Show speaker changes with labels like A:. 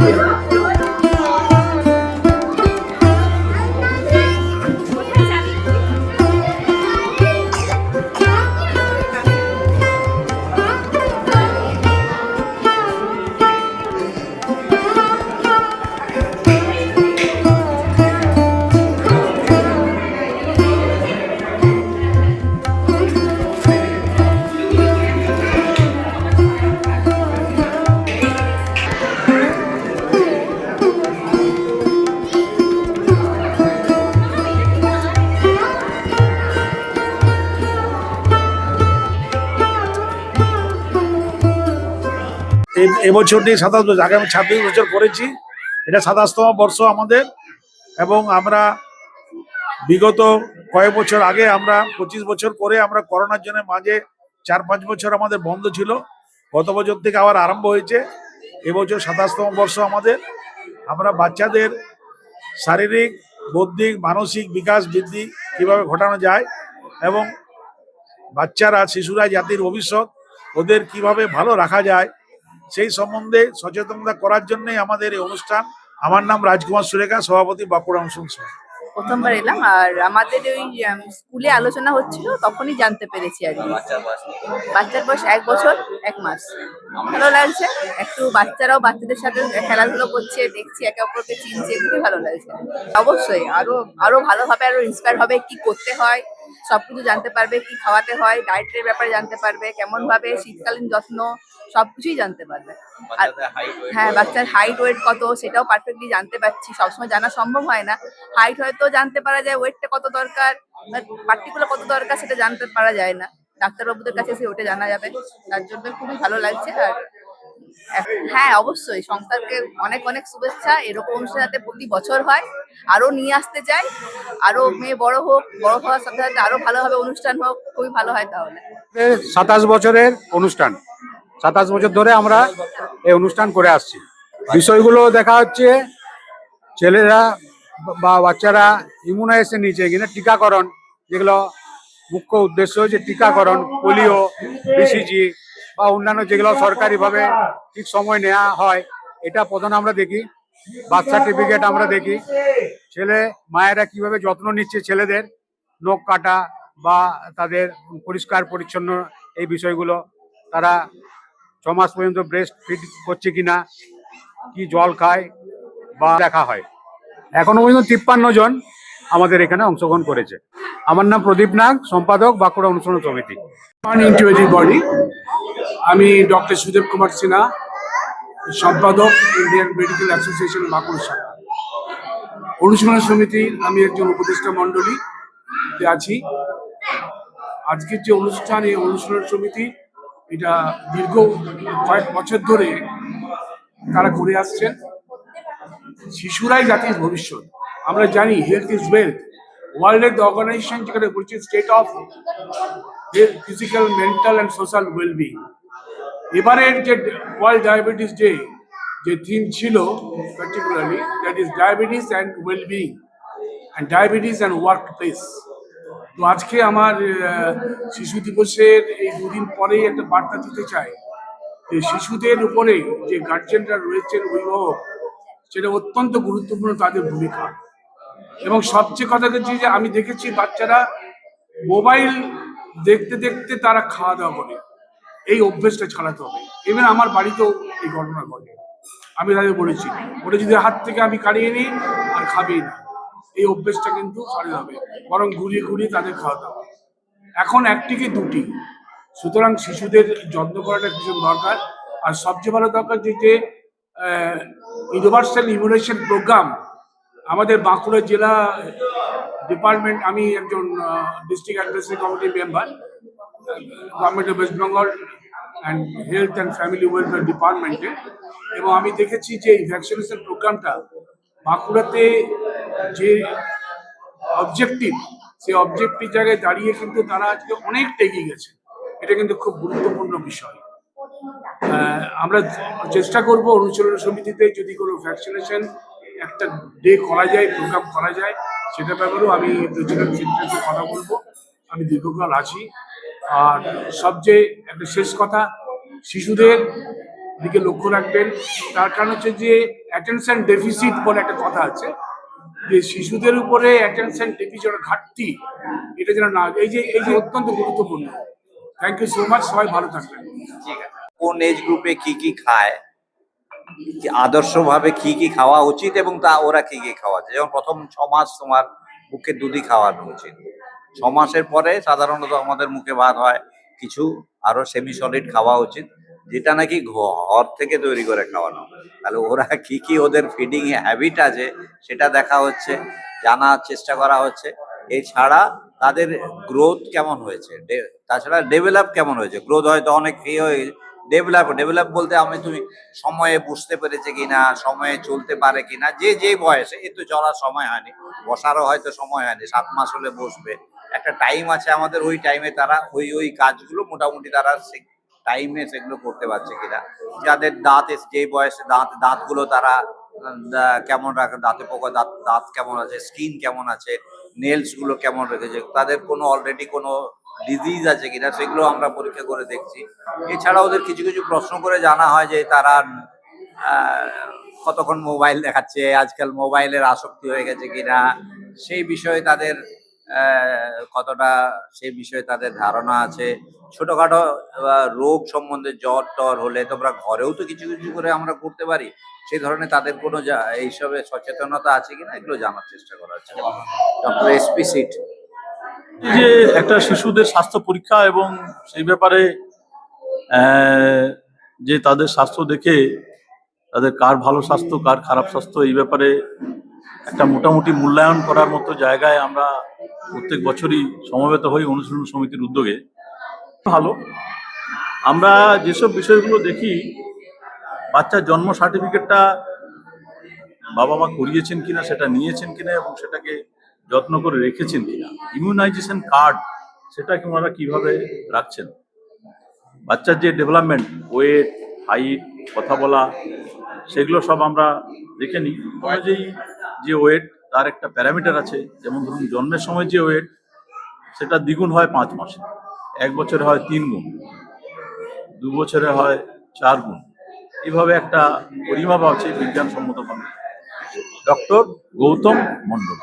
A: Thank. এ- এবছরটি সাতাশ বছর আগে আমি ছাব্বিশ বছর করেছি। এটা সাতাশতম বর্ষ আমাদের এবং আমরা বিগত কয়েক বছর আগে আমরা, পঁচিশ বছর করে আমরা করোনার জন্য মাঝে চার পাঁচ বছর আমাদের বন্ধ ছিল। গত বছর থেকে আবার আরম্ভ হয়েছে। এবছর সাতাশতম বর্ষ আমাদের। আমরা বাচ্চাদের শারীরিক, বৌদ্ধিক, মানসিক বিকাশ বৃদ্ধি কীভাবে ঘটানো যায় এবং বাচ্চারা, শিশুরা, জাতির ভবিষ্যৎ ওদের কীভাবে ভালো রাখা যায় সেই সম্বন্ধে সচেতনতা করার জন্যই আমাদের এই অনুষ্ঠান। আমার নাম রাজকুমার সুরেখা, সভাপতি বাঁকুড়া সমিতি।
B: প্রথমবার এলাম, আর আমাদের ওই স্কুলে আলোচনা হচ্ছিল, তখনই জানতে পেরেছি আর বাচ্চার বয়স এক বছর, এক মাস। ভালো লাগছে, একটু বাচ্চারাও বাচ্চাদের সাথে খেলাধুলো করছে, দেখছি, একে অপরকে চিনছে, খুবই ভালো লাগছে। অবশ্যই, আরও আরও ভালোভাবে আরও ইন্সপায়ার হবে কি করতে হয় সবকিছু জানতে পারবে কি খাওয়াতে হয় ডায়েটের ব্যাপারে জানতে পারবে কেমন ভাবে শীতকালীন যত্ন সবকিছুই জানতে পারবে। আর হ্যাঁ বাচ্চার হাইট ওয়েট কত সেটাও পারফেক্টলি জানতে পারছি। সবসময় জানা সম্ভব হয় না। হাইট হয়তো জানতে পারা যায় ওয়েটটা কত দরকার পার্টিকুলার কত দরকার সেটা জানতে পারা যায় না। ডাক্তারবাবুদের কাছে এসে ওটা জানা যাবে। তার জন্য খুবই ভালো লাগছে আর হ্যাঁ অবশ্যই। সংস্থাকে অনেক অনেক শুভেচ্ছা। এরকম অনুষ্ঠান যাতে প্রতি বছর হয়। আরও নিয়ে আসতে চাই। আরও মেয়ে বড় হোক, বড় হওয়ার সাথে সাথে আরও ভালোভাবে অনুষ্ঠান হোক, খুবই ভালো হয় তাহলে।
C: সাতাশ বছরের অনুষ্ঠান। সাতাশ বছর ধরে আমরা এই অনুষ্ঠান করে আসছি। বিষয়গুলো দেখা হচ্ছে, ছেলেরা বা বাচ্চারা ইমিউনাইজেশন নিচে কিনা টিকাকরণ, যেগুলো মুখ্য উদ্দেশ্য যে টিকাকরণ, পোলিও বিসিজি বা অন্যান্য যেগুলো সরকারিভাবে ঠিক সময় নেওয়া হয়, এটা প্রধান আমরা দেখি। বার্থ সার্টিফিকেট আমরা দেখি। ছেলে, মায়েরা কীভাবে যত্ন নিচ্ছে ছেলেদের, নখ কাটা বা তাদের পরিষ্কার, পরিচ্ছন্ন এই বিষয়গুলো, তারা ছ মাস পর্যন্ত ব্রেস্ট ফিড করছে কিনা, কি জল খায় বা দেখা হয়। এখনও পর্যন্ত তিপ্পান্ন জন আমাদের এখানে অংশগ্রহণ করেছে। আমার নাম প্রদীপ নাগ, সম্পাদক বাঁকুড়া অনুসরণ সমিতি।
D: এভরিবডি আমি ডক্টর সুদেব কুমার সিনহা, সম্পাদক ইন্ডিয়ান মেডিকেল অ্যাসোসিয়েশন বাঁকুড়া শাখা। অনুশীলন সমিতির আমি একজন উপদেষ্টা মণ্ডলীতে আছি। আজকের যে অনুষ্ঠান, এই অনুশীলন সমিতি এটা দীর্ঘ কয়েক বছর ধরে তারা করে আসছেন। শিশুরাই জাতির ভবিষ্যৎ। আমরা জানি health is wealth world health organization যেখানে বলছে state of physical mental and social wellbeing এবারের যে ওয়ার্ল্ড ডায়াবেটিস ডে যে থিম ছিল particularly that is diabetes and wellbeing and diabetes and work place তো আজকে আমার শিশু দিবসের এই দুদিন পরেই একটা বার্তা দিতে চাই যে শিশুদের উপরে যে গার্জেনরা রয়েছেন অভিভাবক, সেটা অত্যন্ত গুরুত্বপূর্ণ তাদের ভূমিকা। এবং সবচেয়ে কথা হচ্ছে যে আমি দেখেছি বাচ্চারা মোবাইল দেখতে দেখতে তারা খাওয়া দাওয়া করে। এই অভ্যেসটা ছাড়াতে হবে। ইভেন আমার বাড়িতেও এই ঘটনা ঘটে। আমি তাদের বলেছি ওটা যদি হাত থেকে আমি কাড়িয়ে নিই আর খাবেই না। এই অভ্যেসটা কিন্তু ছাড়তে হবে, বরং ঘুরিয়ে ঘুরিয়ে তাদের খাওয়াতে হবে। এখন একটি কি দুটি? সুতরাং শিশুদের যত্ন করাটা ভীষণ দরকার। আর সবচেয়ে ভালো দরকার যে ইউনিভার্সাল ইমিউনেশন প্রোগ্রাম আমাদের বাঁকুড়া জেলা ডিপার্টমেন্ট আমি একজন ডিস্ট্রিক্ট অ্যাডভাইসারি কমিটির member government of West Bengal and health and family welfare ডিপার্টমেন্টে এবং আমি দেখেছি যে এই ভ্যাকসিনেশন প্রোগ্রামটা বাঁকুড়াতে যে অবজেক্টিভ সেই অবজেক্টিভ জায়গায় দাঁড়িয়ে কিন্তু তারা আজকে অনেকটা এগিয়ে গেছে। এটা কিন্তু খুব গুরুত্বপূর্ণ বিষয়। আমরা চেষ্টা করব অনুশীলন সমিতিতে যদি কোনো ভ্যাকসিনেশন একটা ডে করা যায় প্রোগ্রাম করা যায় সেটা ব্যাপারেও আমি প্রেসিডেন্ট সেক্রেটারিতে কথা বলব আমি দীর্ঘকাল আছি। আর সবচেয়ে একটা শেষ কথা, শিশুদের দিকে লক্ষ্য রাখবেন। তার কারণ হচ্ছে যে অ্যাটেনশন ডেফিসিট বলে একটা কথা আছে, যে শিশুদের উপরে অ্যাটেনশন ডেফিসিট ঘাটতি, এটা যেন না, এই যে এই যে অত্যন্ত গুরুত্বপূর্ণ। থ্যাংক ইউ সো মাচ সবাই ভালো থাকবেন।
E: কোন এজ গ্রুপে কি কি খায়? আদর্শভাবে কি কি খাওয়া উচিত এবং তা ওরা কি কি খাওয়াচ্ছে? যেমন প্রথম ছ মাস তোমার মুখে দুধই খাওয়ানো উচিত। ছ মাসের পরে সাধারণত আমাদের মুখে ভাত হয় কিছু আরও সেমি সলিড খাওয়া উচিত, যেটা নাকি ঘর থেকে তৈরি করে খাওয়ানো। তাহলে ওরা কি কি ওদের ফিডিং হ্যাবিট আছে সেটা দেখা হচ্ছে, জানার চেষ্টা করা হচ্ছে। এছাড়া তাদের গ্রোথ কেমন হয়েছে? তাছাড়া ডেভেলপ কেমন হয়েছে? গ্রোথ হয়তো অনেক ইয়ে হয়ে ডেভেলপ ডেভেলপ বলতে আমি তুমি সময়ে বুঝতে পেরেছে কিনা, সময়ে চলতে পারে কিনা, যে যে বয়সে, এ তো চলার সময় হয়নি। বসারও হয়তো সময় হয়নি, সাত মাস হলে বসবে। একটা টাইম আছে আমাদের, ওই টাইমে তারা ওই ওই কাজগুলো মোটামুটি তারা টাইমে সেগুলো করতে পারছে কিনা। যাদের দাঁত যে বয়সে দাঁত, দাঁতগুলো তারা কেমন রাখে, দাঁতে পোকা, দাঁত দাঁত কেমন আছে স্কিন কেমন আছে নেলসগুলো কেমন রেখেছে, তাদের কোনো অলরেডি কোনো ডিজিজ আছে কিনা, সেগুলো আমরা পরীক্ষা করে দেখছি। এছাড়া ওদের কিছু কিছু প্রশ্ন করে জানা হয় যে তারা কতক্ষণ মোবাইল দেখাচ্ছে, আজকাল মোবাইলের আসক্তি হয়ে গেছে কিনা, সেই বিষয়ে তাদের কতটা সে বিষয়ে তাদের ধারণা আছে? ছোটখাটো রোগ সম্বন্ধে জ্বর টর হলে তোমরা ঘরেও তো কিছু কিছু করে আমরা করতে পারি। সেই ধরনের তাদের কোনো এইসবে সচেতনতা আছে কিনা এগুলো জানার চেষ্টা করা হচ্ছে। ডক্টর এসপি সিট
F: যে একটা শিশুদের স্বাস্থ্য পরীক্ষা এবং সেই ব্যাপারে যে তাদের স্বাস্থ্য দেখে, তাদের কার ভালো স্বাস্থ্য, কার খারাপ স্বাস্থ্য, এই ব্যাপারে একটা মোটামুটি মূল্যায়ন করার মতো জায়গায় আমরা প্রত্যেক বছরই সমবেত হই অনুশীলন সমিতির উদ্যোগে। ভালো। আমরা যেসব বিষয়গুলো দেখি বাচ্চার জন্ম সার্টিফিকেটটা বাবা মা করিয়েছেন কিনা, সেটা নিয়েছেন কিনা এবং সেটাকে যত্ন করে রেখেছেন কিনা ইমিউনাইজেশন কার্ড সেটাকে ওনারা কীভাবে রাখছেন? বাচ্চার যে ডেভেলপমেন্ট ওয়েট হাইট কথা বলা, সেগুলো সব আমরা দেখে নিই। অনুযায়ী যে ওয়েট তার একটা প্যারামিটার আছে, যেমন ধরুন জন্মের সময় যে ওয়েট সেটা দ্বিগুণ হয় পাঁচ মাসে। এক বছরে হয় তিন গুণ, দু বছরে হয় চার গুণ। এভাবে একটা পরিমাপ আছে বিজ্ঞানসম্মতভাবে ডক্টর গৌতম মণ্ডল।